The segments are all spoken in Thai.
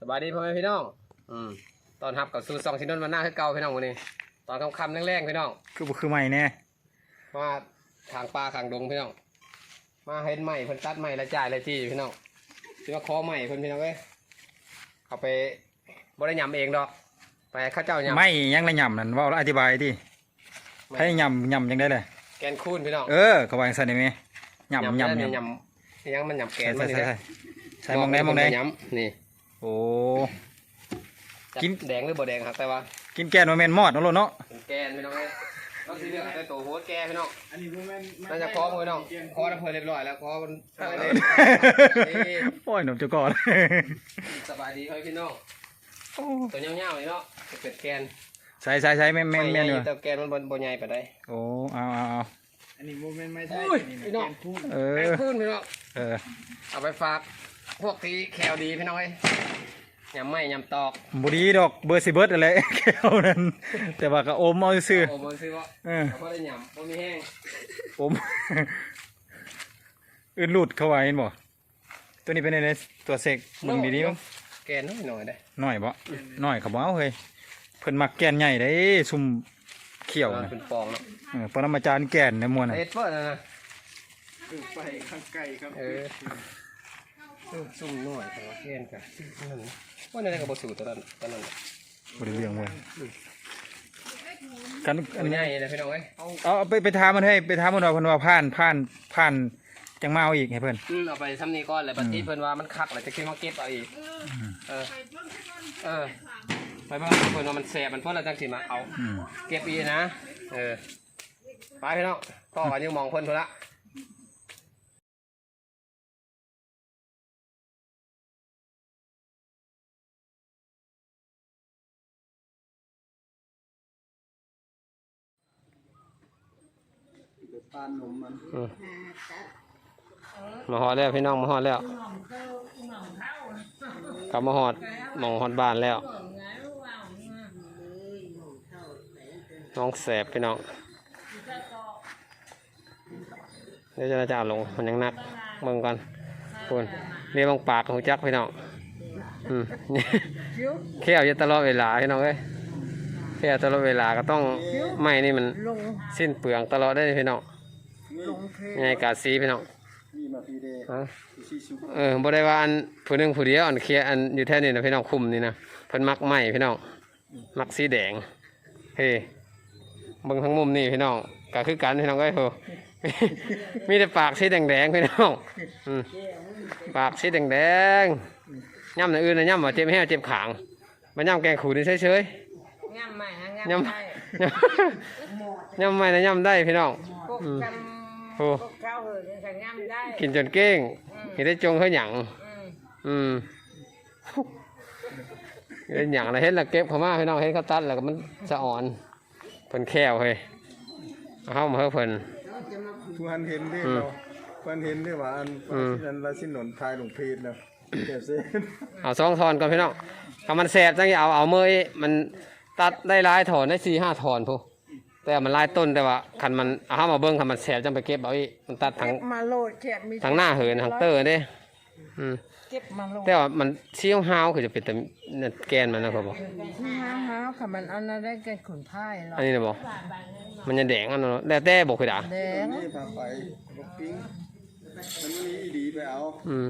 สบายดีพ่อแม่พี่น้อง อืมตอนรับกับสู่ซองชินนท์วันหน้าคือเก่าพี่น้องวันนี้ ตอนค่ำๆแรงๆพี่น้อง คือบ่คือใหม่แน่มาทางป่าทางดงพี่น้อง มาเห็นใหม่เพิ่นตัดใหม่ละจ่ายละจี้พี่น้องสิว่าคอใหม่เพิ่นพี่น้องเอ้ยเอาไปบ่ได้ยำเองดอก ไปให้เข้าเจ้ายำไม่ยังละย่ำนั่นเว้าแล้วอธิบายดิไม่ให้ย่ำย่ำจังได้เลยแกนคูนพี่น้องเออก็ว่าจังซั่นได้ไหมย่ำย่ำได้ย่ำยำยังมันยำแกใช่นใช่มันนี่ใช่นะใช่มองได้มองได้ยำนี่ โอ้จักกินแดงหรือบ่แดงครับแต่ว่ากินแกนบ่แม่นมอดเนาะโลดเนาะเป็นแกนพี่น้องเอ้ยต้องสิเลือกแต่ตัวโหดแกพี่น้องอันนี้บ่แม่นน่าจะคอพี่น้องคอน้ำเพลินเรียบร้อยแล้วคอมันอะไรเลยนี่โอ้ยหนุ่มเจ้าก่อนสบายดีครับพี่น้องตัวยาวๆนี่เนาะเป็ดแกนใช่ใช่ใช่แม่นแม่นแม่นอยู่แต่แกนมันบนบนใหญ่ไปได้โอ้เอาเอาเอาอันนี้บ่แม่นไม่ใช่อุ้ยนี่พี่น้องแกพูดเอแกอนคูนพี่น้องเออเอาไปฝาก พวกที่แควดีพี่น้องเอ้ยยำไม่ยำตอกบ่ดีดอกเบอร์สิเบิดอะไรแก้วนั้น แต่ว่าก็อมเอาซื่อโอ้โหซื้อว่าเออเพราะได้ยำเพราะมีแห้งอมอื่นหลุดเข้าไว้เห็นบ่ตัวนี้เป็นไงตัวเสกมึงดีๆมั้งแกนน้อยหน่อยได้น้อยบ่น้อยเขาบ่เอาเฮ้ยเพิ่นมักแก่นใหญ่ได้ซุ่มเขียวเออนะเป็นฟองเนาะเออปรมาจารย์แก่นในมวลน่ะเอ็ดเฟิร์นะนะคือไปข้างไกลครับเออ ซุ่มหน่อยแต่ว่าแกนกันนั่นนะว่าในนกับบสูตรตัวนั้นตัวนั้นบ่ได้เรื่องเว้ยกันอัอันนนี้ใหญ่เลยพี่น้องเอ้ยเอาเอาไปไปถามมันให้ไปถามมันว่าเพิ่นว่าผ่านผ่านผ่านจังมาเอาอีกให้เพิ่นอืมเอาไปซ้ำนี้ก่อนเลยบัดนี้เพิ่นว่ามันคักแล้วจะขึ้นมาเก็บเอาอีกเออเออไปเบิ่งเพิ่นว่ามันแสบมันเพิ่นแล้วจังสิมาเอาอืมเก็บอีกนะเออไปพี่น้องต่อกันยังมองเพิ่นพุ่นละ ปานนมมันอืมมาฮอดแล้วพี่น้องมาฮอดแล้วกลับมาฮอดหมองฮอดบ้านแล้วน้องแสบพี่น้องเดี๋ยวจะจะเอาลงมันยังหนักเบิ่งก่อนคุณเรียกบางปากของจักพี่น้องอืมเขี้ยวอยู่ตลอดเวลาพี่น้องเอ้ยเขี้ยวตลอดเวลาก็ต้องไม่นี่มันสิ้นเปลืองตลอดได้พี่น้อง ยังไงกาซีพี่น้องนี่มาพีเดย์ฮะชิชุเออบ่ได้ว่าอันผู้หนึงผู้เดียวอันเคลียร์อันอยู่แท่นี้นะพี่น้องคุมนี่นะเพิ่นมักไหมพี่น้องมักสีแดงเฮ้เบิ่งทั้งมุมนี่พี่น้องก็คือกันพี่น้องเอ้ยโห มีแต่ปากสีแดงๆพี่น้องอืมปากสีแดงๆย่ำอย่างอื่นนะย่ำว่าเจ็บแห้วเจ็บขางมาย่ำแกงขูดนี่เฉยงามใหม่ฮะๆงามย่ได้ำย่ำไม่นะย่ำได้พี่น้อง พวกอืมจ โอ้ำพวกเจ้าเหินฉันงามได้กินจนเก้งเห็นได้จงเขาหยังอืมอืมเห็นอย่างไรเห็นและเก็บเขามาพี่น้องเห็นเขาตัดแล้วก็มันสะอ่อนเพิ่นแควเฮ้ยเอาเข้ามาเฮ้เพิ่นผู้หันเห็นได้อืมเราผู้หันเห็นได้ว่าอันอืมที่นั้นราชินนทายหลวงเพชรแล้วเก็บเส้นเอาสองทอนก่อนพี่น้องถ้ามันแสบจังอย่าเอาเอาเมยมันตัดได้หลายถอนได้สี่ห้าถอนพู แต่มันหลายต้นแต่ว่าคันมันเอาเข้ามาเบิ้งคันมันแสบจังไปเก็บเอาอีกมันตัดทั้งเก็บมาโหลดเก็บมีทั้งหน้าเหินทั้งเตอร์เด้อืมเก็บมาโหลดแต่ว่ามันเชี่ยวห้าวคือจะเป็นแต่นั่นแกนมันนะครับบอกห้าห้าค่ะมันเอาน่าได้กันขุนพ่ายหรออันนี้นะบอกมันจะแดงอันนั้นเนอะแล้วแต่บอกคือด่าแดงนี่พาไปลูกปิ้งมันมีอีดีไปเอาอืม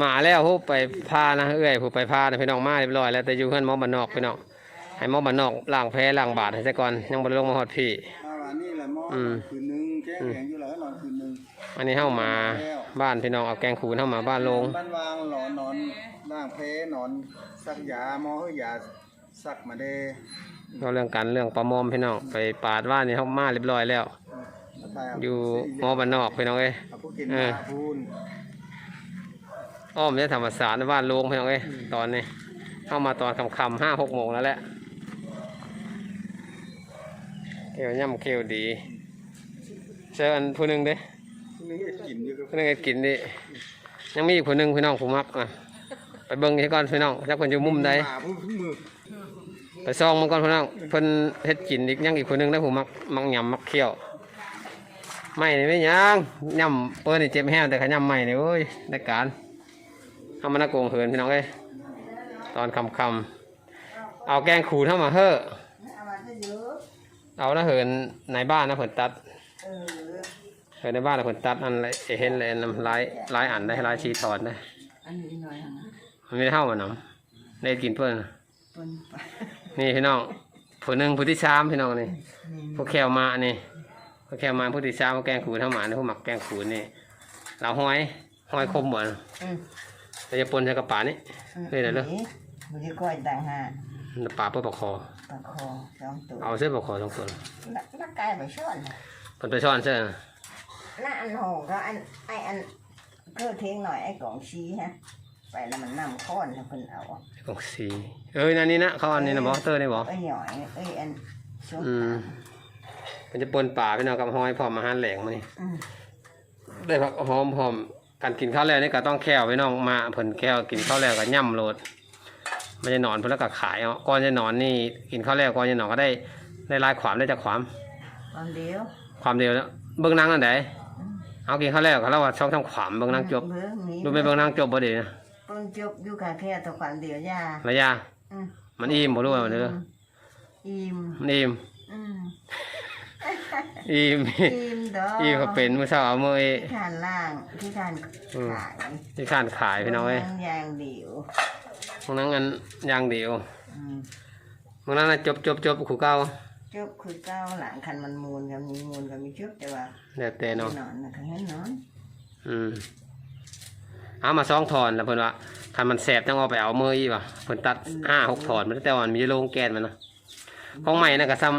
มาแล้วผู้ไปพานะเอ้อยผู้ไปพานะพี่น้องมาเรียบร้อยแล้วแต่อยู่เพื่อนหมอบ้านนอกพี่น้อง ให้หมอบ้านนอกล้างแพ้ล้างบาดให้ซะก่อนยังบ่ได้ลงมาฮอดพี่มาวันนี้แหละหมออืมคืนนึงแก้แข็งอยู่แล้วนอนคืนนึงอันนี้เฮามาบ้านพี่น้องเอาแกงขูนเฮามาบ้านโลง บ้านวางหลอนนอนล่างเพนอนซักยาหมอเฮายาซักมาเด้เราเรื่องกันเรื่องปลามอมพี่น้องไปปาดว่านี่เฮามาเรียบร้อยแล้วอยู่หมอบ้านนอกพี่น้องเอ้ย เอาผู้กินเออ มาพูนอ้อมจะธรรมศาสตร์ในบ้านโลงพี่น้องเอ้ยตอนนี้เข้ามาตอนค่ำๆห้าหกโมงแล้วแหละ เขียวย่ำเขียวดีเจออันผู้หนึ่งเด้นึงกินอยู่กับผู้หนึ่งกินดิยังมีอีกผู้หนึ่งพี่น้องผู้มักนะไปเบิ่งให้ก่อนพี่น้องจักเพิ่นอยู่มุมใดหมาผู้มือไปซองมันก่อนพี่น้องเพิ่นเฮ็ดกินอีกยังอีกผู้หนึ่งได้ผู้มักมักยำมักเคี้ยวไม่นี่ไม่ยังยำเปิ้นนี่เจ็บแห้งแต่ขยำไม่นี่โอ้ยได้การทำมันน่าโกงเหินพี่น้องเอ้ยตอนคำคำๆเอาแกงขูดเข้ามาเฮ้อ เอามาก็เยอะ เอานะเหินในบ้านนะเผินตัดเออเหินในบ้านนะเผินตัดอันไรเห็นเลยนำลายลายอันได้ลายชีถอดได้อันนี้หน่อยหนะมันไม่ได้เท่ามันน้ำได้กินเพื่อนปนไปนี่พี่น้องผู้หนึ่งผู้ที่สามพี่น้องนี่นี่ผู้แควมานี่ผู้แควมาผู้ที่สามผู้แกงขูดเข้ามานี่ผู้หมักแกงขูดนี่เราห้อยห้อยคมหมดอืมเราจะปนใส่กระป๋านี่เฮ้ยเดี๋ยวเด้อมันจะก้อยต่างหากปลาเพื่อปลาคอ ปลาคอสองตัวเอาเส้นปลาคอสองตัวนักนักกายไปช่อนเพิ่นไปซ่อนเส้นน่าอันหงก็อันไออันเพื่อเทงหน่อยไอ้กล่องชี้ฮะ ไปแล้วมันนำค้อนแล้วเพิ่นเอาของสีเอ้ยนั่นนี่นะเขาอันนี้นะบอเตอร์นี่บอไอ้หน่อยไอ้อันชุดอืมมันจะปนป่าพี่น้องกับห้อยพร้อมอาหารแหลงมานี่อืมได้ผักหอมพร้อมการกินข้าวแล้วนี่ก็ต้องแควพี่น้องมาเพิ่นแควกินข้าวแล้วก็ย่ำโลด มันจะนอนเพิ่นแล้วก็ขายเอาก่อนจะนอนนี่กินข้าวแล้วก่อนจะนอนก็ได้ได้ลายขวามได้จากขวามตอนเดียวความเดียวแล้วเบิ่งนางอันใดเอากินข้าวแล้วก็แล้วว่าช่องทางขวามเบิ่งนางจบ เบิ่งนี้ดูไปเบิ่งนางจบบ่ดีนะเบิ่งจบอยู่กับแค่ตัวความเดียวย่า ระยะอืม มันอิ่มบ่รู้ว่ามันเด้ออิ่มมันอิ่มอืมอิ่มอิ่มดอกอิ่มก็เป็นมื้อเช้าเอามื้อเอที่ทานล่างที่ทานอืม ขายที่ข้านขายพี่น้องเอ้ยบิ่ยางเดียว พวกนั้นอันอย่างเดียวอืมพวกนั้นน่ะจบจบจบขู่เก่าจบคือเก้าหลังคันมันมูลกับมีมูลกับมีจบแต่ว่าแล้วแต่เนาะ นอนนะคือให้นอนอืมเอามาซองถอนแล้วเพิ่นว่าคันมันแสบต้องเอาไปเอามืออีกว่ะเพิ่นตัดห้าหกถอนมันแต่ว่ามันมีโรงแกนมันนะของใหม่น่ะก็ซ้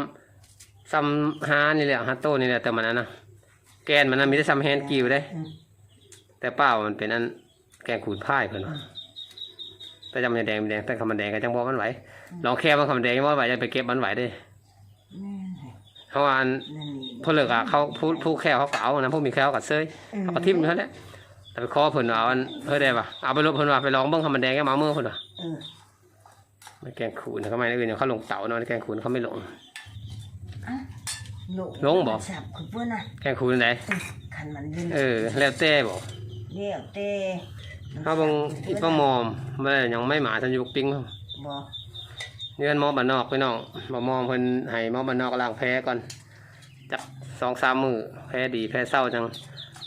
ำซ้ำฮานี่แหละฮาโต้นี่แหละแต่มันอันนะแกนมันน่ะมีแต่ซ้ำแฮนด์กิวได้ แต่เป้ามันเป็นอันแกงขูดพ่ายเพิ่นว่า แต่จำมันแดงมันแดงแต่คำมันแดงก็จังบ่มันไหวลองแค่มันคำมันแดงบ่ไหวจะไปเก็บมันไหวเด้แม่นให้เพราะว่าอันนั่นนี่พอเลิกอะเขาผู้ผู้แค่เขาเก่านะผู้มีแค่เขากัดเซยเขาก็ทิ่มอยู่เท่านั้นแหละแต่ไปขอเพิ่นว่าเอาอันเฮ้ยได้ปะเอาไปลบเพิ่นว่าไปลองเบิ่งคำมันแดงแค่มาเมื่อเพิ่นว่าเออไม่แกงขูดนะเขาไม่ได้อื่นเขาลงเต่าเนาะแกงขูดเขาไม่ลงลูกลงบ่สับคือเพื่อนน่ะแกงขูดอันไหนคันมันยืนเออแล้วแต่บอกเรียกเต้ เขาบางอีป้ามอมไม่ได้ยังไม่หมาทันยุกปิ้งเขาบ่เงื่อนหมอบ้านนอกไปน้องบ่มอมเพิ่นให้หมอบ้านนอกล้างแพ้ก่อนจักสองสามมือแพ้ดีแพ้เศร้าจัง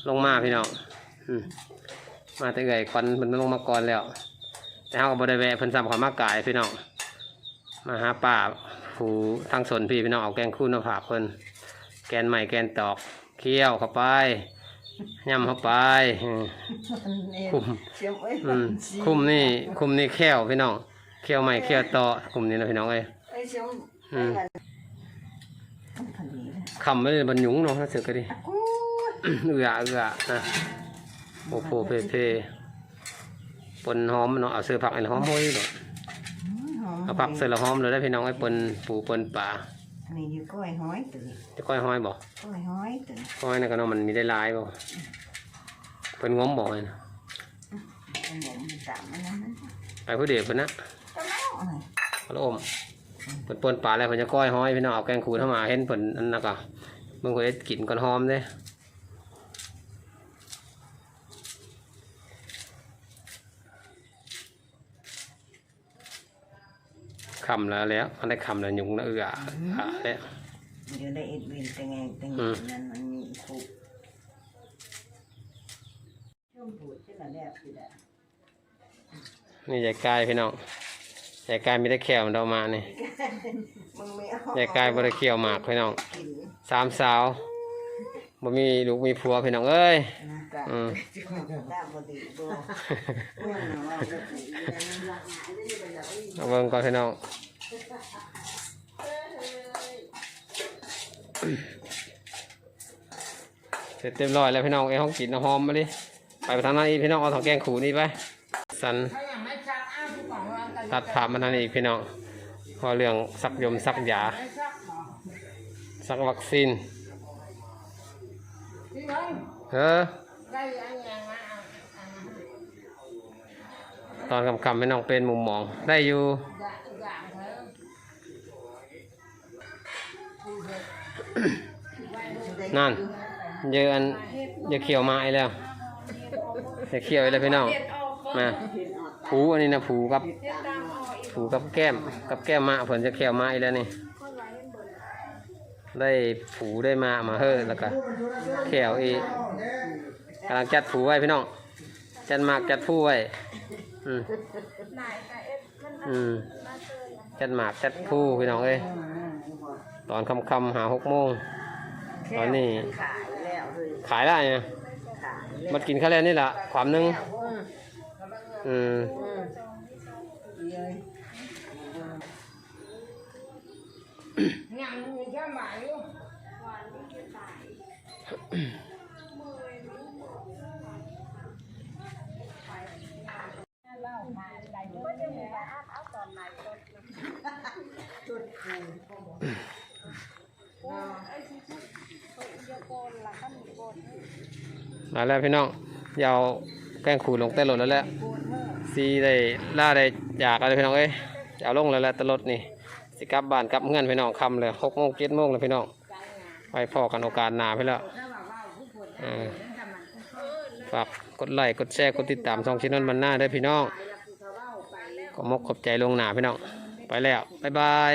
ลงมาพี่น้องอืมมาแต่ไงควันมันลงมาก่อนแล้ว แต่เขาก็บริแวะเพิ่นซ้ำความมากายพี่น้องมาหาป่าผูทางสนพี่พี่น้องเอาแกงคู่มาผากเพิ่นแกนใหม่แกนตอกเคี่ยวเข้าไป ย่ำเข้าไปอืมคุมเสียบไว้อืมคุมนี่คุมนี่แค้วพี่น้องแค้วใหม่แค้วต่อคุมนี่นะพี่น้องเอ้ยไอ้เสียบอืมพอดีเลยคำไม่ได้บรรยุงเนาะถ้าเสือกก็ดีกูเอือเอือนะโอ้โหเพเพปนหอมเนาะเอาเสื้อผักไอ้หอมห้อยเนาะหอมเอาผักเสื้อละหอมเลยได้พี่น้องไอ้ปนปูปนป่า อันนี้อยู่ก้อยห้อยตื่นจะก้อยห้อยบอกก้อยห้อยตื่นห้อยนะก็เนาะมันมีได้หลายบ่เป็นง้มบอกเลยนะเป็นหมูมันตามมันนั้นนะไปผู้เดียวเพิ่นนะก็แล้วเอ้ยพระอมเพิ่นปนป่าแล้วเพิ่นจะก้อยห้อยพี่น้องเอาแกงขูดเข้ามาเห็นเพิ่นอันนั้นก็เบิ่งเพิ่นได้กินก่อนหอมเด้ำแล้วแล้วมันได้คำแล้วยุงแล้วเอืออะแล้วอยู่ได้เอ็ดวินแต่ไงแต่ไงอืมนั้นมันมีคุกช่วงปวดที่ละแรกคือได้นี่ยายกายพี่น้องยายกายมีได้แขวมันเอามานี่มึงไม่เอายายกายบริเคียวหมากพี่น้องกินสามสาว บ่มีลูกมีผัวพี่น้องเอ้ยนะกะอืมตามปกติบ่เมื่อน่ะว่าบ่ดีนะเอาเบิ่งก่อนพี่น้องเสร็จเต็มร้อยแล้วพี่น้องไอ้ห้องกินน้ำหอมมาดิไปไปทางนั้นอีกพี่น้องเอาถังแกงขูนี่ไปสันตัดภาพมาทางนี้อีกพี่น้องพอเรื่องซักยมซักยาซักวัคซีน เออตอนคำๆไม่น้องเป็นมุมมอง ได้อยู่นั่นเยอะอันเยอะเขียวมาไอ้แล้วเยอะเขียวไอ้แล้วพี่น้องมาผูอันนี้นะผูกับผูกับแก้ม กับแก้มมาเพิ่นจะแควมาอีกแล้วนี่ ได้ผูได้มามาเฮ้อแล้วก็แขวอีกกำลังจัดผูไว้พี่น้องจัดหมากจัดผู้ไว้อืมอืมจัดหมากจัดผู้พี่น้องเอ้ยตอนค่ำๆหาหกโมงตอนนี้ขายแล้วเลยขายได้ไงขายแล้วมันกินข้าวแรงนี่แหละความหนึงอืมอืมอืมเย้ย มาแล้วพี่น้องยาวแกล้งขูดลงเต้นรถแล้วแหละซีได้ล่าได้อยากอะไรพี่น้องเอ้ยจะเอาลงแล้วแหละเต้นรถนี่สิกลับบ้านกลับเงื่อนพี่น้องคำเลยหกโมงเจ็ดโมงเลยพี่น้องไปพอกันโอกาสหนาพี่แล้ว ฝากกดไลค์กดแชร์กดติดตามช่องชินนมันหน้าด้พี่น้องขอมกขอบใจลงหนาพี่น้องไปแล้วบ๊ายบาย